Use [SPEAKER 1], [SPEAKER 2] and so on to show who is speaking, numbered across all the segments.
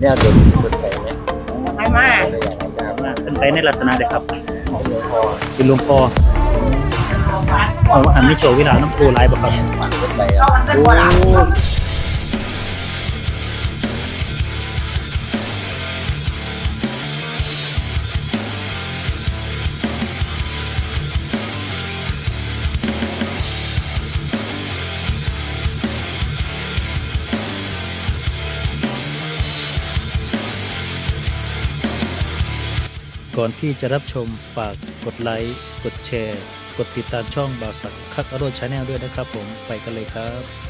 [SPEAKER 1] เนี่ยโดนคนไทยเนี่ย
[SPEAKER 2] ให้มา
[SPEAKER 1] อะไรอย่างเงี้ย
[SPEAKER 3] มาเป็นไปในลักษณะใดครับ
[SPEAKER 1] ของหลวงพ่อ
[SPEAKER 3] เป็นหลวงพ่อเอาอันนี้โชว์วิลาน้ำปูหลายบ่ครับ
[SPEAKER 1] ฝันคนไปอะ
[SPEAKER 3] โอ้ ก่อนที่จะรับชมฝากกดไลค์ กดแชร์ กดติดตามช่องบาวสักคักอโรดชาแนลด้วยนะครับผมไปกันเลยครับ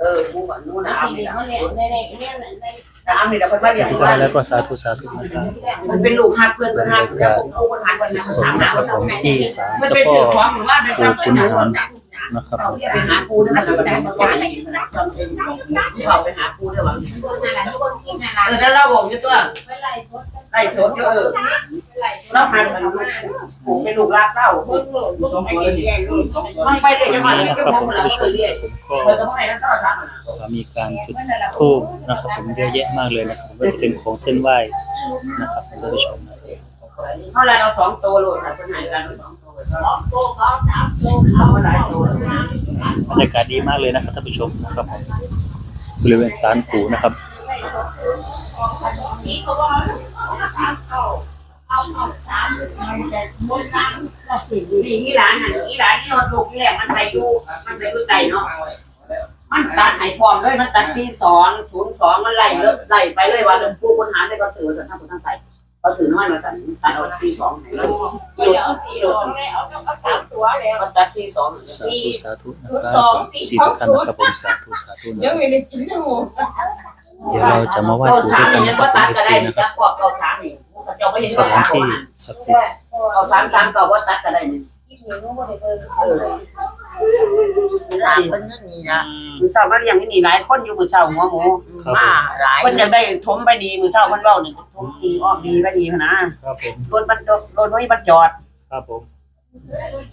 [SPEAKER 2] เออกูก่อนนู่นนะอามีนะ
[SPEAKER 4] ในในเนี่ยใน
[SPEAKER 2] อามีแต่คนมาเรียน
[SPEAKER 3] ที่ก็แล้วก็สาธุสาธุนะครับ
[SPEAKER 2] มันเป็นลูกฮักเพื่อนเพื่อนหักแต่ผมกูคนหักคน
[SPEAKER 3] สิ
[SPEAKER 2] นั้น
[SPEAKER 3] สม
[SPEAKER 2] ถาม
[SPEAKER 3] นะ
[SPEAKER 2] หา
[SPEAKER 3] ครับผมที่ศาล
[SPEAKER 2] มัน
[SPEAKER 3] เจ้า
[SPEAKER 2] เป็น
[SPEAKER 3] พ่อ
[SPEAKER 2] สื่อของหรือว่าเป็น
[SPEAKER 3] ปู่
[SPEAKER 2] ทรัพย์
[SPEAKER 3] ขุนหาร นะครับผม
[SPEAKER 2] ไปหาปูด้วยมันจะเป็นคนเขาไปหาปูด้วยวะ
[SPEAKER 4] นั่นแหละทุกคนที่นั่นแหละ
[SPEAKER 2] เออแล้วเราบอกอยู่ตัว
[SPEAKER 4] ไม่ไล่สด
[SPEAKER 2] ไล่สดเออ
[SPEAKER 4] ไม่ไล่สด
[SPEAKER 2] เราหันมันปูเป็นลูกรักเล่า
[SPEAKER 4] เพิ่งหลุดเพิ่งไปเรียนรู้
[SPEAKER 2] มันไปเลยจังหวะ
[SPEAKER 3] นี่
[SPEAKER 2] นี้
[SPEAKER 3] นะ
[SPEAKER 2] ก็
[SPEAKER 3] ครับ
[SPEAKER 2] ม
[SPEAKER 3] ผ
[SPEAKER 2] อง
[SPEAKER 3] ม
[SPEAKER 2] เรา
[SPEAKER 3] ท่านผู้ชม
[SPEAKER 2] เรียน
[SPEAKER 3] ผมก็
[SPEAKER 2] เราจะไม่ให้เราต้องสาม
[SPEAKER 3] มีการจุดธูปนะครับ ผมเยอะแยะมากเลยนะครับผมก็จะเป็นของเส้นไหว้นะครับผมท่านผู้ชมนะ
[SPEAKER 2] เท่าไรเราสองตัวโหลดเราจะหายกันสองตัว
[SPEAKER 4] สอง
[SPEAKER 3] บรรยากาศดีมากเลยนะครับท่านผู้ชมนะครับผมบริเวณศาลปู่นะครับ
[SPEAKER 4] นี่นี่ร้า
[SPEAKER 2] นนี่ร้านที่เราถูกแหลกมันไปดูมันไปดูใจเนาะมันตัดหายฟอมเลยมันตัดที่สองศูนย์สองมันไล่เลยไล่ไปเลยว่าผู้คนหาได้ก็ถือสันทั้งคนทั้ง ใจก็ถือน้อยมาตัดตัดเอาที่สองแล้ว
[SPEAKER 4] เดี๋ยวเอาสี่ตัวเลยเอาเอาสามตัวแล้ว
[SPEAKER 2] ก็ตัดที่สอง
[SPEAKER 3] สาธุสาธุนะครับสี่ทุกท่านนะครับผมสาธุสาธุนะ
[SPEAKER 4] ยังไม่ได้กินทั้งหมด
[SPEAKER 3] เดี๋ยวเราจะมาไหว้ปู่ด้วยกันนะครับเอฟซีนะครับ
[SPEAKER 2] ส
[SPEAKER 3] ถานที่ศักดิ์สิทธิ์
[SPEAKER 2] เอาสามสามก็ว่าตัดก็ได้หนึ่ง ออ
[SPEAKER 4] ถามเพิ่นนั่นนี่นะ
[SPEAKER 2] มือเช้ามาเลี้ยงนี่หลายคนอยู่มือเช้าหัวหมู
[SPEAKER 4] มาหลาย
[SPEAKER 2] คนอยากได้ถมไปดีมือเช้าคนเล่านี่ถมดีอ้อมดีไปดีนะครับ
[SPEAKER 3] ผม
[SPEAKER 2] รถมันรถไว้มันจอด
[SPEAKER 3] ครับผม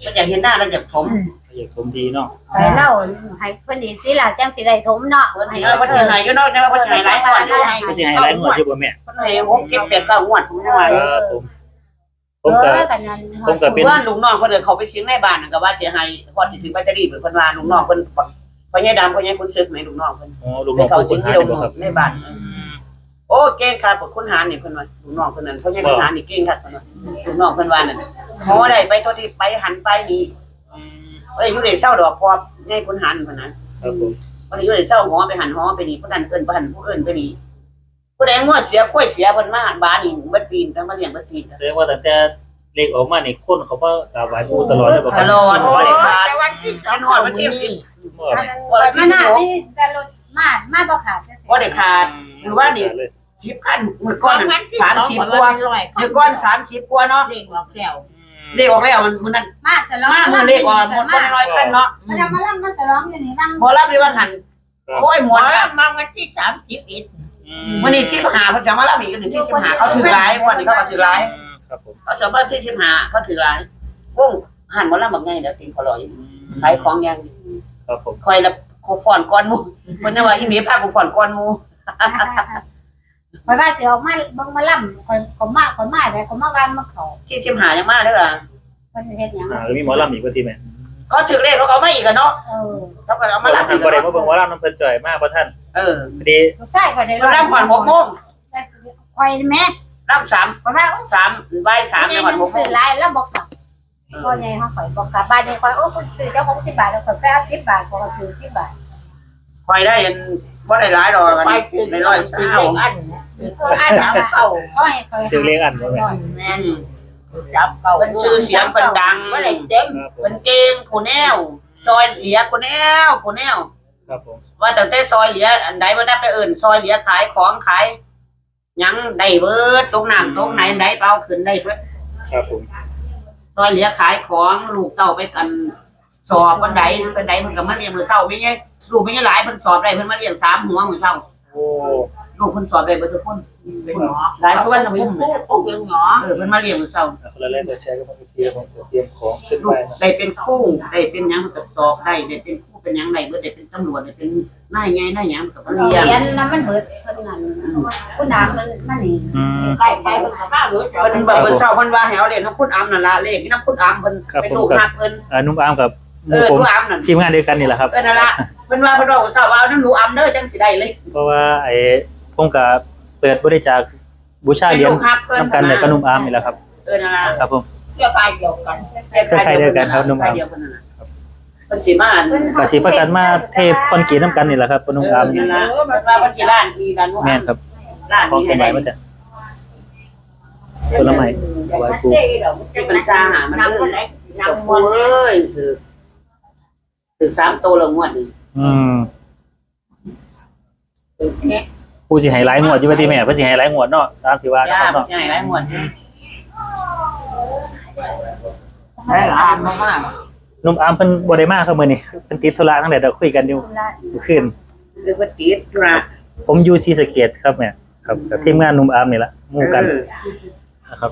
[SPEAKER 2] มันอยากเห็นหน้าแล้วอยากถม
[SPEAKER 3] อยากชมดีเนาะ
[SPEAKER 5] ไปเล่าให้เพิ่นอีกสิล่ะจังสิได้ถมเนาะ
[SPEAKER 2] เพิ่นเห็นว่เพิ่นสิให้ก็นอกจากว่าเพิ่นสิให้หลายงวดอยู่
[SPEAKER 3] ก็สิให้หลายงวดอยู่บ่แม่
[SPEAKER 2] เพิ่นให้หกเจ็ดแปดเก้างวดผมว่า
[SPEAKER 3] ครับผม ผมก็
[SPEAKER 5] อกันนั้น
[SPEAKER 3] ผมก็ เป็น
[SPEAKER 2] ว่าลุงน้องเพิ่นเดินเขาไปเชียงในบ้านนั่นก็ว่าสิให้พอสิถึงแบตเตอรี่เพิ่นว่าลุงน้องเพิ่นพ่อใหญ่ดำพ่อใหญ่คุณซึกไหมลุงน้องเพิ่น
[SPEAKER 3] อ๋อลูก
[SPEAKER 2] ไป
[SPEAKER 3] น้อง
[SPEAKER 2] เขา
[SPEAKER 3] ผู้
[SPEAKER 2] สิ
[SPEAKER 3] คน
[SPEAKER 2] ง
[SPEAKER 3] หา
[SPEAKER 2] ที่
[SPEAKER 3] นี่
[SPEAKER 2] ลุง
[SPEAKER 3] บ่ครับ
[SPEAKER 2] ในบ้านโอ้เก่งครับคุณหารนี่เพิ่นว่าลุงน้องเพิ่นนั่นพ่อใหญ่คุณหารนี่เก่งครับเพิ่นว่าลุงน้องเพิ่นว่านั่นหมอได้ไปตัวที่ไปหันไปนี่เอ้ยอยู่ได้เศร้าดอกพอใหญ่คุณหารเพิ่นนะครับ
[SPEAKER 3] ผม
[SPEAKER 2] วันนี้อยู่ได้เศร้าหมอไปหันหอไปนี่ผู้นั้นเอิ้นผู้หันผู้เอิ้นไปนี่ ผู้ใดงัวเสียค่อยเสียเพิ่นมาบ้านนี่เบิดปีนแต่มาเลี้ยงเบิดปีน
[SPEAKER 3] แสดงว่าตั้งแต่เลขออกมานี่คนเขาก็กราบไหว้ปู่ตลอดเลยบ่ค
[SPEAKER 2] ต
[SPEAKER 3] รับ
[SPEAKER 2] ลอด
[SPEAKER 4] โอ้
[SPEAKER 2] บ่
[SPEAKER 4] ย
[SPEAKER 2] ได้ขาด
[SPEAKER 4] แต่วันที่สอง
[SPEAKER 2] เป็นหอดวันที่สิบ
[SPEAKER 3] บ่
[SPEAKER 5] อันนั้นไปมาหน้ามีแต่รถมามาบ่ขาดจังซี่
[SPEAKER 2] บ่ได้ขาด หรือว่านี่
[SPEAKER 3] เลย
[SPEAKER 2] สิบขั้นมือก้อน
[SPEAKER 4] วั
[SPEAKER 2] นั่น
[SPEAKER 4] ที่
[SPEAKER 2] สาม
[SPEAKER 4] สอง
[SPEAKER 2] สิบ
[SPEAKER 4] วัน
[SPEAKER 2] กว่า
[SPEAKER 4] ร้อย
[SPEAKER 2] มือก้อนสามสิบกว่าเนาะ
[SPEAKER 4] เด็กบอกแล้ว
[SPEAKER 2] เลขออกแล้วมันมันนั่น
[SPEAKER 5] มาฉลอง
[SPEAKER 2] มามือเลขออกหมดคนน้อยขั้นเนาะ
[SPEAKER 5] มาทำมาลำมาฉลองอยู่นี่บ้าง
[SPEAKER 2] หมอรับเลยว่าหันโอ้ยหม
[SPEAKER 4] หม
[SPEAKER 2] อ
[SPEAKER 4] ด
[SPEAKER 2] น
[SPEAKER 4] แล้วมาวันที่สามสิบเอ็ด
[SPEAKER 2] วันนี้ที่มหาเพิ่นจะมารับอีกหนึ่งที่สิบหาเขาถือร้ายวันนี้เขาก็ถือร้าย
[SPEAKER 3] ครับผม
[SPEAKER 2] เขาสมบัติที่สิบหาเขาถือร้ายวงหันหมอรับบักไงเดี๋ยวติงเขาลอยขายของยัง
[SPEAKER 3] ครับผม
[SPEAKER 2] คอยละโคฟอนก้อนหมูเพิ่นน่ะว่าอีเมียพาโคฟอนก้อนหมู
[SPEAKER 5] ไปว่าสิออกมาเบิ่งมาลำคนก็มาคนมาได้คนมาวันมาเขา
[SPEAKER 2] ที่สิบหายังมาเด้อ
[SPEAKER 5] เพิ่นเฮ็ดหยัง
[SPEAKER 3] อ่าแล้วมีหมอลำอีกว่าที่แม่
[SPEAKER 2] เขาถือเลขเขาก็เอามาอีกอะเนาะ
[SPEAKER 5] เออ
[SPEAKER 2] เขาก็เอามารับอีก
[SPEAKER 3] บ่ได้
[SPEAKER 2] อะ
[SPEAKER 3] มาเบิ่งหมอลำน้ำเพิ่นจ่อยมากบ่ท่าน
[SPEAKER 2] เออ
[SPEAKER 3] พอดี
[SPEAKER 5] ลูกชายก็ได้
[SPEAKER 2] มันรับก่อนหกโมง
[SPEAKER 5] คอยแม่
[SPEAKER 2] รับสาม
[SPEAKER 5] เพราะว่าโอ้
[SPEAKER 2] สามบ่ายสาม
[SPEAKER 5] ย
[SPEAKER 2] ในา
[SPEAKER 5] ย
[SPEAKER 2] วัน
[SPEAKER 5] นึ
[SPEAKER 2] ห
[SPEAKER 5] ง
[SPEAKER 2] กโม
[SPEAKER 5] ซื้องหลายแล้วบอกกลับพ่อใหญ่เฮาข่อยบอกกลับบ้านนี่ข่อยโอ้คุณซื้อเจ้า60บาทแล้วข่อยไปเอา10บาทข่อยก็ถือ10บาท
[SPEAKER 2] คอยได้ยันว่าได้หลายดอกกัน
[SPEAKER 4] ไปถึง
[SPEAKER 2] ในร้อยสาว
[SPEAKER 4] อัน
[SPEAKER 5] เอออ่านจังว่า
[SPEAKER 4] เก่า
[SPEAKER 5] เขาให้ข่อย
[SPEAKER 3] ซื้อเลขอันบ่แม่
[SPEAKER 4] แม่น จับเก่า
[SPEAKER 2] เป็นชื่อเสียงเป็นดัง
[SPEAKER 4] ว่าอะไรเต็ม
[SPEAKER 3] ครับผม
[SPEAKER 2] เป็นเก่งโคแนว ซอยเหลียโคแนวโคแนว
[SPEAKER 3] ครับผม
[SPEAKER 2] ว่าแต่แต่ซอยเหลียอันใดว่าได้ไปเอิ่นซอยเหลียขายของขายหยังได้เบิดตรงน้ำตรงไหนได้เปล่าขึ้นได้เบิด
[SPEAKER 3] ครับผม
[SPEAKER 2] ซอยเหลียขายของลูกเต้าไปกัน สอบวันใดเป็นใดมันก็มาเรียนมือเช้าไม่ใช่ลูกไม่ใช่หลายเพิ่นสอบได้เพิ่นมาเรียนสามหัวมือเช้า
[SPEAKER 3] โอ้
[SPEAKER 2] ลูกเพิ่นสอบได้เบิดทุกคน
[SPEAKER 4] เป็นหมอ
[SPEAKER 2] หลายคนนะพี่
[SPEAKER 4] ผู้เป็นหมอ
[SPEAKER 2] เออเพิ่นมาเรียนมือเช้า
[SPEAKER 3] คนละแรกก็แชร์กับผมเสียผมเตรียมของขึ้น
[SPEAKER 2] ลู
[SPEAKER 3] ไป
[SPEAKER 2] กได้เป็นครู่ได้เป็นหยังมันก็สอบได้ได้เป็นครู่เป็นหยังได้เบิดได้เป็นตำรวจได้เป็นนายใหญ่นายหยังมันก็มาเรียน
[SPEAKER 5] เรียนนะมันเบิดเพิ่นนั่นคุณน้ำมันมันนี่
[SPEAKER 3] อืม
[SPEAKER 4] ใกล้ไปมันก็มาเลย
[SPEAKER 2] เพิ่นบอกเพิ่นเช้าเพิ่นว่าให้เอาเรียนน้ำคุณอำนั่นล่ะเลขนี่น้ำคุณอำเพิ่นเป็นลูกฮักเพิ่น
[SPEAKER 3] อ่านุ่มอามกับห
[SPEAKER 2] เอ
[SPEAKER 3] มู่
[SPEAKER 2] อ
[SPEAKER 3] ผม
[SPEAKER 2] ลูกอำนั่น
[SPEAKER 3] ทีมงานเดียวกันนี่แหละครับ
[SPEAKER 2] เออนั่นล่ะเพิ่นว่าเพิ่นบอกเช้าว่าเอาน้ำหนูอำเด้อจังสิได้เลย
[SPEAKER 3] เพราะว่าไอ้ ผมก็เปิดบริจาคบูชา
[SPEAKER 2] เป็น
[SPEAKER 3] เหรียญ
[SPEAKER 2] ลูกฮักเพิ่น
[SPEAKER 3] นำกันแต่ก็นุ่มอามนี่แหละครับ
[SPEAKER 2] เออนั่นล่ะ
[SPEAKER 3] ครับผม
[SPEAKER 4] เกี่ยวกับเดียวกัน
[SPEAKER 3] คล้ายๆเดียวกันครับนุ่มอำ
[SPEAKER 2] คล้ายๆเดียวกันนั่นน่ะเพิ่นสิมาอัน
[SPEAKER 3] กสิประกันมาเทพคอนกรีตน้ำกันนี่แหละครับนุ่มอาม
[SPEAKER 2] เอ
[SPEAKER 3] นี่
[SPEAKER 2] อนั่นล่ะเพิ่นว่าเพิ่นสิร้านมีร้านหนู
[SPEAKER 3] แม่น
[SPEAKER 2] อำ
[SPEAKER 3] ครับ
[SPEAKER 2] ร้าน
[SPEAKER 3] ของ
[SPEAKER 2] นี้
[SPEAKER 3] เขียนไว้มาจากผลไม้ไว้ปู
[SPEAKER 2] ที่เป็นชาหามัน
[SPEAKER 4] นำ
[SPEAKER 2] เด้
[SPEAKER 4] ค
[SPEAKER 2] อน
[SPEAKER 4] ไหน
[SPEAKER 2] จับ
[SPEAKER 4] นำ
[SPEAKER 2] ปู
[SPEAKER 4] คน
[SPEAKER 2] เอ้ยคือคือสามตัวละงวดนี่
[SPEAKER 3] อืม
[SPEAKER 2] คือแค่
[SPEAKER 3] ปูสิให้หลายงวดอยู่ว่าที่แม่เพิ่นสิให้หลายงวดเนาะตามที่ว่านะ
[SPEAKER 2] ยา
[SPEAKER 3] ครับ
[SPEAKER 2] บ่
[SPEAKER 3] เนาะ
[SPEAKER 2] ใหญ่หลายงวด
[SPEAKER 4] ให้หลานมาก
[SPEAKER 3] นุ่มอามเพิ่นบ่ได้มาครับมื้อนี้เพิ่นติดธุระตั้งแต่เราคุยกันอยู่เมื่อคืน
[SPEAKER 2] คือว่าติดธุระ
[SPEAKER 3] ผมอยู่ศรีสะเกษครับแม่ครับกับทีมงานนุ่มอามนี่แหละหมู่กัน
[SPEAKER 2] เออ
[SPEAKER 3] นะครับ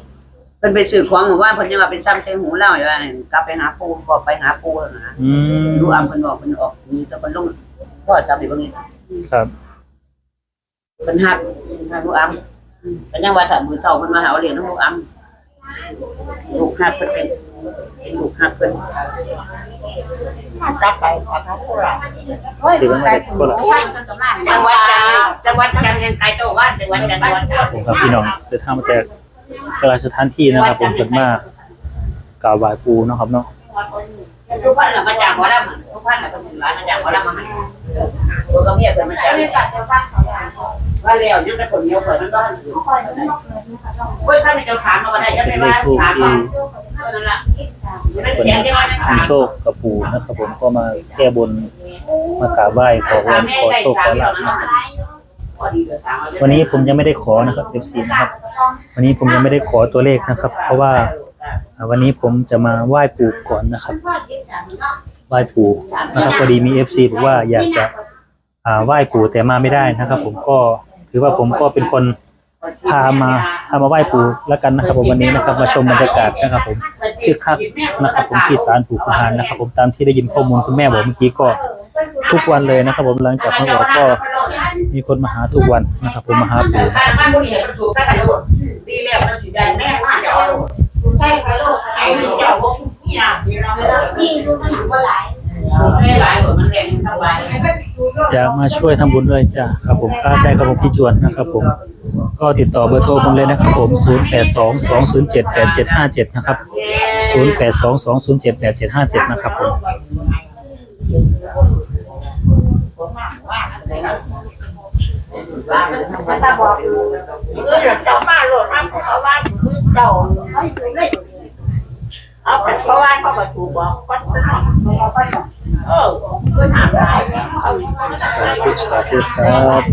[SPEAKER 2] เพิ่นไปซื้อของหมู่ว่าเพิ่นยังว่าเป็นซ้ำใส่หูเล่าอยู่ว่านี่กลับไปหาปูบอกไปหาปูแล้วนะ
[SPEAKER 3] อืม
[SPEAKER 2] รู้อำเพิ่นบอกเพิ่นออกนี่ก็เพิ่นลงพ่อจำได้บ่นี่
[SPEAKER 3] ครับ
[SPEAKER 2] เพิ่นฮักฮักลูกอำก็ยังว่าถ้ามื้อเช้าเพิ่นมาหาเอาเหรียญลูกอำลูกฮักเพิ่นเป็นเป็นลูกฮักเพิ่น
[SPEAKER 4] ๆตักไก่ตักผู้หลาน
[SPEAKER 5] โอ้ยสุดท้ายผมว่ามันก็มา
[SPEAKER 2] จังหวัดจันทร์จังหวัดจันทร์ยังไกลโตว่านจังหวัดจันทร์จังหวัดจันทร์
[SPEAKER 3] ผมครับพี่น้องเดินทางมาจากหลายสถานที่นะครับผมเพิ่นมากราบไหว้ปู่เนาะครับเนาะ
[SPEAKER 2] ทุกพันน่ะมาจากหัวลำทุกพันน่ะก็เป็นหลานมาจากหัวลำมาให้ตัวก็เมียเพิ่นมาจาก
[SPEAKER 5] ไม่าเขาอย่างเขา
[SPEAKER 2] ว่าแล้วยังแต่คนเดียวเพิ่นมันก็ถือ
[SPEAKER 5] คอยมันบอกเลยนะคะต้อง
[SPEAKER 2] เฮ้ยถ้ามีเจ้าถามมาว่าได้ยังได้ว่า
[SPEAKER 3] ขทูป
[SPEAKER 2] ถาม
[SPEAKER 3] ที่
[SPEAKER 2] มาเท่านั้นละ
[SPEAKER 5] คิดตาม
[SPEAKER 2] อยู่ใน
[SPEAKER 3] เพิ่น
[SPEAKER 2] เขียนที่ว่าจะถา
[SPEAKER 3] มีโชคกับปู่นะครับผมก็มาแก้บนมากราบไหว้ขอพรขอโชคขอลาภ
[SPEAKER 5] ร้ายอยู่
[SPEAKER 2] เพอดีเหลือสามเอาเลย
[SPEAKER 3] วันนี้ผมยังไม่ได้ขอนะครับ FC นะครับ วันนี้ผมยังไม่ได้ขอตัวเลขนะครับ เพราะว่าวันนี้ผมจะมาไหว้ปู่ก่อนนะครับไหว้ปู่นะครับพอดีมี FC บอกว่าอยากจะไหว้ปู่แต่มาไม่ได้นะครับ ผมก็ ถือว่าผมก็เป็นคนพามาพามาไหว้ปู่แล้วกันนะครับผมวันนี้นะครับมาชมบรรยากาศนะครับผมคึกคักนะครับผมที่ศาลปู่ขุนหารนะครับ ผมตามที่ได้ยินข้อมูลคุณแม่บอกเมื่อกี้ก็ทุกวันเลยนะครับ ผมหลังจากเขาบอกก็มีคนมาหาทุกวันนะครับ ผมมาหาปู่
[SPEAKER 2] ถ้าบ้านบุ รีมันสูงก็ใส่รถดีแล้วมันสีแดงแม่มากเดี๋ยวเอา
[SPEAKER 5] ใช่ค่ะลูก
[SPEAKER 2] ไอ้เจ้าพวกนี้นะ
[SPEAKER 5] พี่รู้มันหนักว่าหลาย
[SPEAKER 2] แม่หลายหมดมันแรงทั้งวัน
[SPEAKER 3] อยากมาช่วยทำบุญด้วยจ้ะครับผมค่าได้ครับผมพี่จวนนะครับผม ก็ติดต่อเบอร์โทรผมเลยนะครับผม 0822078757 นะครับ 0822078757 นะครับผม
[SPEAKER 4] ถ้าบอกเออเจ้ามาโหลดมาเพราะว่าคือเจ้า
[SPEAKER 5] เขาสูงเลย
[SPEAKER 4] เอาแต่เพราะว่าเขาก็ถูกบอกก็เออคือถามหลายเนี่ยเอา
[SPEAKER 3] สาธุสาธุครับ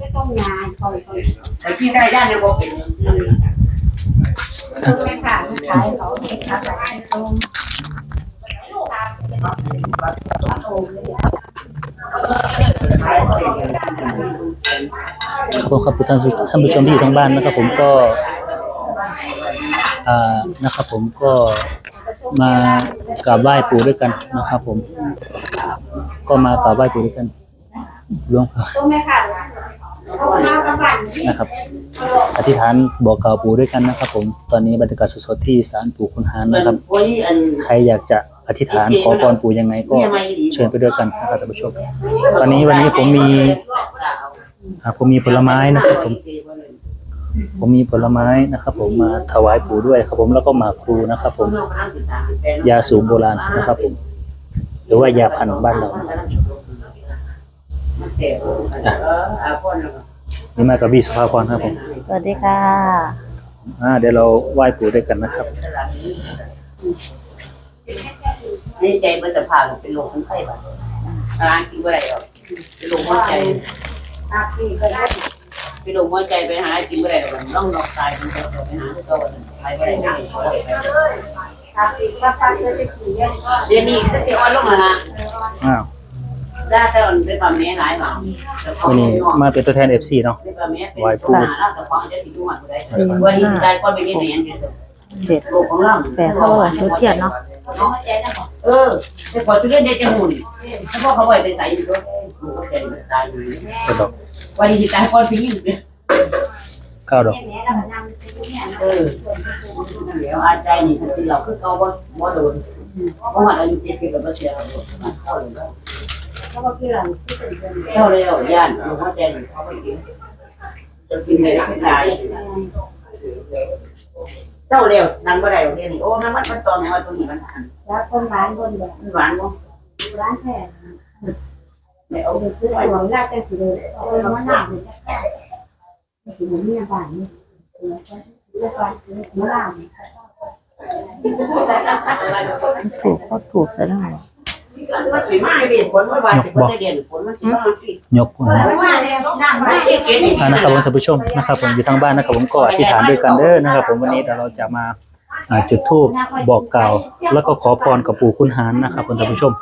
[SPEAKER 5] จะต้องงานคอยคอย
[SPEAKER 2] ไอ้ที่ได้ย่านเนี่ยบอกเป็น
[SPEAKER 5] ซื้อแม่ค่ะขายเของค่ะขายส้ม
[SPEAKER 3] ครับผมครับท่านผู้ท่านผู้ชมที่อยู่ทางบ้านนะครับผมก็านะครับผมก็มากราบไหว้ปู่ด้วยกันนะครับผม ก็มากราบไหว้ปู่ด้วยกันหลวงพ่อ
[SPEAKER 5] ส้มแม่ค่ะเอาข้าวกับบั่น
[SPEAKER 3] นะครับ อธิษฐานบอกกล่าวปู่ด้วยกันนะครับ ผมตอนนี้บรรยากาศสดๆที่ศาลปู่คุณหารนะครับ ใครอยากจะอธิษฐานขอพรปู่ยังไงก็เชิญไปด้วยกันนะครับท่านผู้ชมตอนนี้วันนี้ผมมีผมมีผลไม้นะครับผม ผมมีผลไม้นะครับ ผมมาถวายปู่ด้วยครับ ผมแล้วก็หมากครูนะครับ ผมยาสูบโบราณนะครับ ผม หรือว่ายาพันธุ์บ้านเรานะครับนี่มากับพี่สุภาพรครับผม
[SPEAKER 6] สวัสดีค่ะ
[SPEAKER 3] อ่าเดี๋ยวเราไหว้ปู่ด้วยกันนะครับ
[SPEAKER 2] นี่ใจมันจะพาเป็นโรคทั้งไข้บ้างร้านกินอะไรหรอกเป็นโรคหัวใจ
[SPEAKER 5] อาพี่ก็ได้
[SPEAKER 2] เป็นโรคหัวใจไปหากินอะไรหรอกต้องนอกตายมันจะไปหาที่โตไปไม่ได้
[SPEAKER 5] อาพี่ก็ฟังจะจะขี่ยังก็
[SPEAKER 2] เดี๋ยวนี้ก็สิอ่อนลงมาละ
[SPEAKER 3] อ้าว
[SPEAKER 2] ได้แต่อ่อนเป็นความแม่หลายหลัง
[SPEAKER 3] วันนี้มาเป็นตัวแทน FC เนาะ
[SPEAKER 2] เนามแม่เป็นตัวหาแล้วแต่ความจะติดวันนี้ใจก็เป็นนี่เนี่ย
[SPEAKER 6] เจ็ด
[SPEAKER 2] โรคของเรา
[SPEAKER 6] แปดเท่าหร่ชุดเทียนเนาะ
[SPEAKER 5] น้องใจนะ
[SPEAKER 2] เออแต่พอทุเรียนได้จังหุ่นถ้าพ่อเขาไหว้ไปใส่อยู่ด้วยใจตายอยู่
[SPEAKER 3] กระดอก
[SPEAKER 2] วันนี้ตายก่อนพี่ยิ่ง
[SPEAKER 3] เก้าดอก
[SPEAKER 5] แม่เรานำเนี่ย
[SPEAKER 2] เออเดี๋ยวอาใจนี่คือเราคือเขาว่าว่าโดนเพราะว่าอายุเจ็ดปีกับเสียเข้าเลย
[SPEAKER 5] เขาบอกคือเราที่เป็นเดือน
[SPEAKER 2] เข้าแล้วย่านหัวใจเขาไม่กินจะกินในร่างกายเจ้าเร็วนั่นบ่ได้เรียนโอ้นั่นมันมันตอนไหนว่าตัวนี้มันหัน
[SPEAKER 5] แล้วคนร้านบนแบบ
[SPEAKER 2] มันหวานบ่
[SPEAKER 5] ร้านแท้
[SPEAKER 2] ไม่เอา
[SPEAKER 5] คือหวังได้แต่คือเอามาหนักเเนี่ยบ้านนี่แล้วก็มาหนัก
[SPEAKER 6] ถูกก็ถูกซะแล้ว
[SPEAKER 2] มันสิมาเรียนผลมันว่าสิบ่ได้เรียนผลมันสิมาสิ
[SPEAKER 3] ยกนะ
[SPEAKER 5] เพราะว่าเนี่ยก
[SPEAKER 2] น
[SPEAKER 5] มาก
[SPEAKER 2] บ่
[SPEAKER 3] อ่านะครับผมท่านผู้ชมนะครับ ผมอยู่ทางบ้านนะครับผมก็อธิษฐานด้วยกันเด้อนะครับ ผมวันนี้เดี๋ยวเราจะมาจุดธูปบอกกล่าว แล้วก็ขอพรกับปู่คุณหารนะครับท่านผู้ชม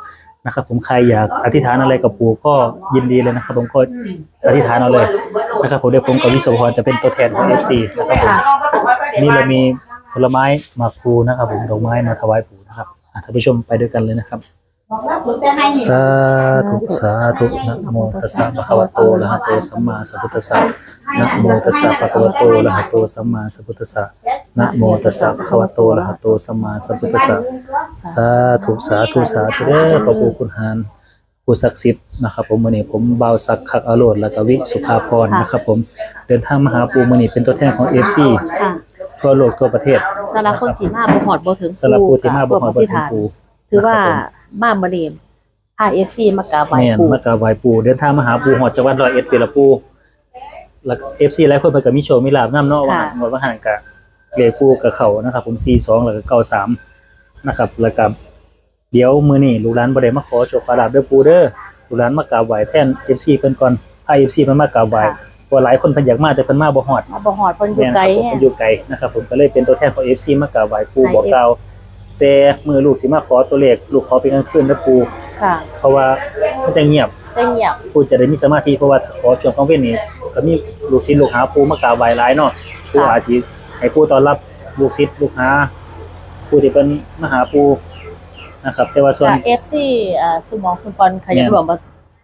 [SPEAKER 3] นะครับ ผมใครอยากอธิษฐานอะไรกับปู่ก็ยินดีเลยนะครับ ผมก็อธิษฐานเอาเลยนะครับ ผมเดี๋ยวผมกับวิศวพรจะเป็นตัวแทนของ FC นะครับผมนี่เรามีผลไม้หมากพลูนะครับ ผมดอกไม้มาถวายปู่นะครับอ่าท่านผู้ชมไปด้วยกันเลยนะครับ
[SPEAKER 5] บอกว่า สนใจให้
[SPEAKER 3] สาธุสาธุนะโมตัสสะภะคะวะโตอะระหะโตสัมมาสัมพุทธัสสะนะโมตัสสะภะคะวะโตอะระหะโตสัมมาสัมพุทธัสสะนะโมตัสสะภะคะวะโตอะระหะโตสัมมาสัมพุทธัสสะสาธุสาธุสาธุเด้อพระปู่คุณหารผู้ศักดิ์สิทธิ์นะครับผมมื้อนี้ผมบ่าวศักดิ์คักอโรดแล้วก็วิสุภาพรนะครับผมเดินทางมาหาปู่มื้อนี้เป็นตัวแทนของ FC
[SPEAKER 6] ค่ะ
[SPEAKER 3] ทั่วโลกทั่วประเทศ
[SPEAKER 6] สำหรับคนที่มาบ่หอดบ่ถึง
[SPEAKER 3] สำหรับผู้ที่มาบ่ฮอดบ่ถึงปู่
[SPEAKER 6] ถือว่า มาบ่ดีพา FC มากราบไหว้
[SPEAKER 3] แม่น
[SPEAKER 6] ปู่
[SPEAKER 3] มากราบไหว้ปู่เดินทางมาหาปู่ฮอดจังหวัดร้อยเอ็ดปีละปู่แล้วเอฟซีหลายคนเพิ่นก็มีโชว์มีลาบนํเนาะว่าหันว่าหันกะเลขปู่กับเขานะครับ ผม42แล้วก็93นะครับแล้วก็เดี๋ยวมื้อนี้ลูกหลานบ่ได้มาขอโชคขอลาบเด้อปู่เด้อลูกหลานมากราบไหว้แทน FC เพิ่นก่อนพา FC เพิ่นมากราบไหว้เพราะหลายคนเพิ่นอยากมาแต่เพิ่นมาบ่ฮอด
[SPEAKER 6] มาบ่ฮอดเพิ่นอยู่
[SPEAKER 3] แม่น
[SPEAKER 6] ไกล
[SPEAKER 3] ครับผม
[SPEAKER 6] แฮะ
[SPEAKER 3] เพิ่นอยู่ไกลนะครับผมก็เลยเป็นตัวแทนของ FC มากราบไหว้ปู่
[SPEAKER 6] ให้
[SPEAKER 3] บอกกล่าว แต่มือลูกสิมาขอตัวเลขลูกขอเป็นกลางคืนนะปู่
[SPEAKER 6] ค่ะ
[SPEAKER 3] เพราะว่ามันจะเงียบ
[SPEAKER 6] ได้เงียบ
[SPEAKER 3] ปู่จะได้มีสมาธิเพราะว่าขอช่วงกลางเว้นนี่ก็มีลูกศิษย์ลูกหาปู่มากราบไหว้หลายเนาะปู่อาจสิให้ปู่ต้อนรับลูกศิษย์ลูกหาผู้ที่เป็นมาหาปู่นะครับ แต่ว่าส่วน
[SPEAKER 6] ค่ะ FC อ่าสมองสมปอนขยันรวมมา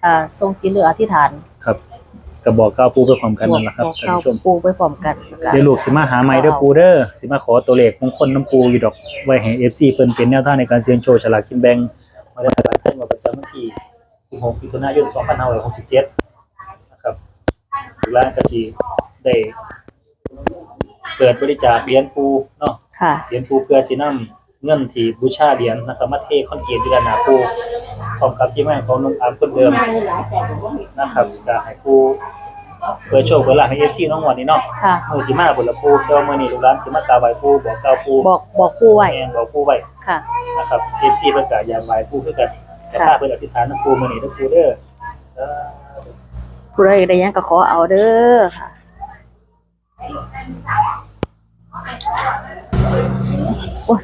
[SPEAKER 6] อ่าทรงจิตหรืออธิษฐาน
[SPEAKER 3] ครับ ก็บอกกล่าวปู่ไปพร้อมกันนั่นแหละครับ
[SPEAKER 6] บอก
[SPEAKER 3] ท่าน
[SPEAKER 6] เก้า
[SPEAKER 3] ผู้ชม
[SPEAKER 6] ปูไปพร้อมกันนะคะ
[SPEAKER 3] เดี๋ยวลูกสิมาหาใหม่เด้อปู่เด้อสิมาขอตัวเลขมงคลน้ำปูอยู่ดอกไว้ให้ FC เพิ่นเป็นแนวทางในการเสี่ยงโชคฉลากกินแบ่งมาได้การเพิ่นมาประจำวันที่ 16มิถุนายน2567นะครับร้านก็สิได้ เปิดบริจาคเหรียญปูเนาะ
[SPEAKER 6] ค่ะ
[SPEAKER 3] เหรียญปูเพื่อสินำเงินที่บูชาเหรียญนะครับมาเทคอนกรีตที่ด้านหน้าปู พร้อมกับที่แม่ของน้องอาร์มคนเดิมนะครับก็ให้ปูเปิดโชคเปิดลาภให้ FC น้องหวดนี่เนาะ
[SPEAKER 6] ค่ะ
[SPEAKER 3] มือสิมาบนละปูแต่ว่ามื้อนี้ลูกหลานสิมากราบไหว้ปูบอกกล่าวปู
[SPEAKER 6] บอกบอกปูไว้
[SPEAKER 3] แม่นบอกปูไว้
[SPEAKER 6] ค่ะ
[SPEAKER 3] นะครับ FC เพิ่นก็อยากไหว้ปูคือกันแต่
[SPEAKER 6] ค่ะ
[SPEAKER 3] ถ้าเพิ่นอธิษฐานนำปูมื้อนี้เด้อปูเด้อสาธุ
[SPEAKER 6] ผู้ใดได้หยังก็ขอเอาเด้อค่ะ โอ้ย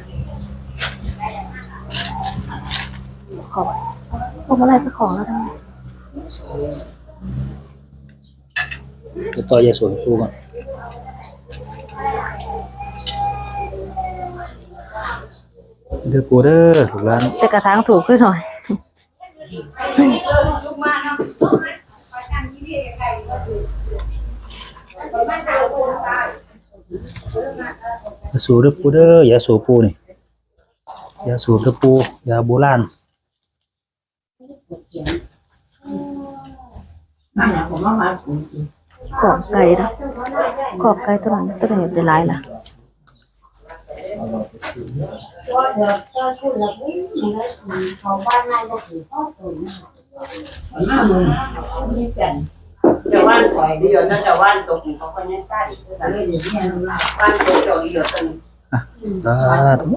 [SPEAKER 6] ขอบ ขอบอะไรไปของแล้วทำไม
[SPEAKER 3] เดี๋ยวต่อยายสวนปูก่อนเด้อปูเด้อลูกหลาน
[SPEAKER 6] แต่กระถางถูกขึ้นหน่อย
[SPEAKER 3] อย่าสูบเด้อปูเด้ออย่าสูบปูนี่อย่าสูบเด้อปูอย่าโบราณ
[SPEAKER 2] นั่นแหละผมว่ามาปูจริง
[SPEAKER 6] ขอบไก่นะขอบไก่ตัวนั้นตัวนี้เป็นลายล่ะ
[SPEAKER 5] เขาบ้านนายก็คือพ่อตัวนะ
[SPEAKER 2] หน้ามือนี่กันจะว่านข่อยเดียวนะจะว่านตกเขาก็ยังใต้แต่เลยเดี๋ยวนี้ว่านตกเดี๋ยวเดียวตึง
[SPEAKER 3] สาธุ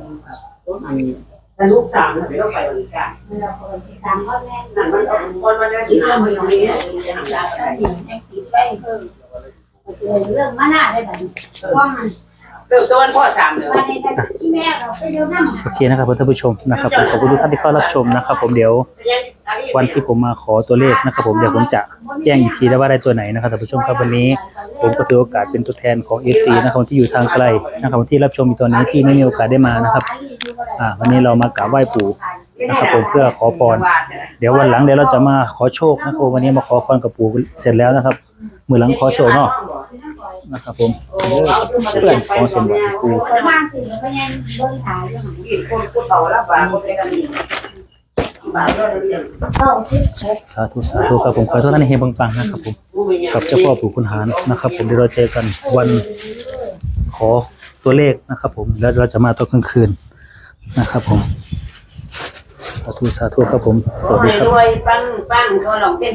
[SPEAKER 2] แต่ลูกสามนะไปต้องไปบริการ
[SPEAKER 5] เราคนที่ตามพ่อแม่
[SPEAKER 2] นั่นมันก็คนมันจะกินน้ำมือตรงนี้จะทำได้
[SPEAKER 5] ก็ดีให้คิดได้เพิ่มมันจะเรื่องมาหน้าได้แบบว่ามัน
[SPEAKER 2] เริ่มต้นพ่อสามเดือน
[SPEAKER 5] มาในที่แม่เราไปเร็วนั่ง
[SPEAKER 3] โอเคนะครับท่านผู้ชมนะครับผมขอบคุณทุกท่านที่เข้ารับชมนะครับ ผมเดี๋ยววันที่ผมมาขอตัวเลขนะครับ ผมเดี๋ยวผมจะแจ้งอีกทีได้ว่าได้ตัวไหนนะครับท่านผู้ชมครับวันนี้ ผมก็ถือโอกาสเป็นตัวแทนของ FC นะครับที่อยู่ทางไกลนะครับที่รับชมอยู่ตอนนี้ที่ไม่มีโอกาสได้มานะครับ อ่าวันนี้เรามากราบไหว้ปู่นะครับผมเพื่อขอพร เดี๋ยววันหลังเดี๋ยวเราจะมาขอโชคนะครับวันนี้มาขอพรกับปู่เสร็จแล้วนะครับมือหลังขอโชคเนาะนะครับผมเพื่อนของเสมบัติปู่
[SPEAKER 5] บ้านสิก็ยังเบิ่งถ่ายอยู่
[SPEAKER 2] กินคนกูเต่าแล้วบางคนเลย
[SPEAKER 3] สาธุสาธุครับผมขอให้ทุกท่านเฮงปังๆนะครับผมกับเจ้าพ่อปู่คุณหารนะครับ ผมเดี๋ยวเราเจอกันวันขอตัวเลขนะครับ ผมแล้วเราจะมาตอนกลางคืน นะครับผมสาธุสาธุครับผม สวัสดีครับ
[SPEAKER 2] รวยปังปังก็ลองเป็น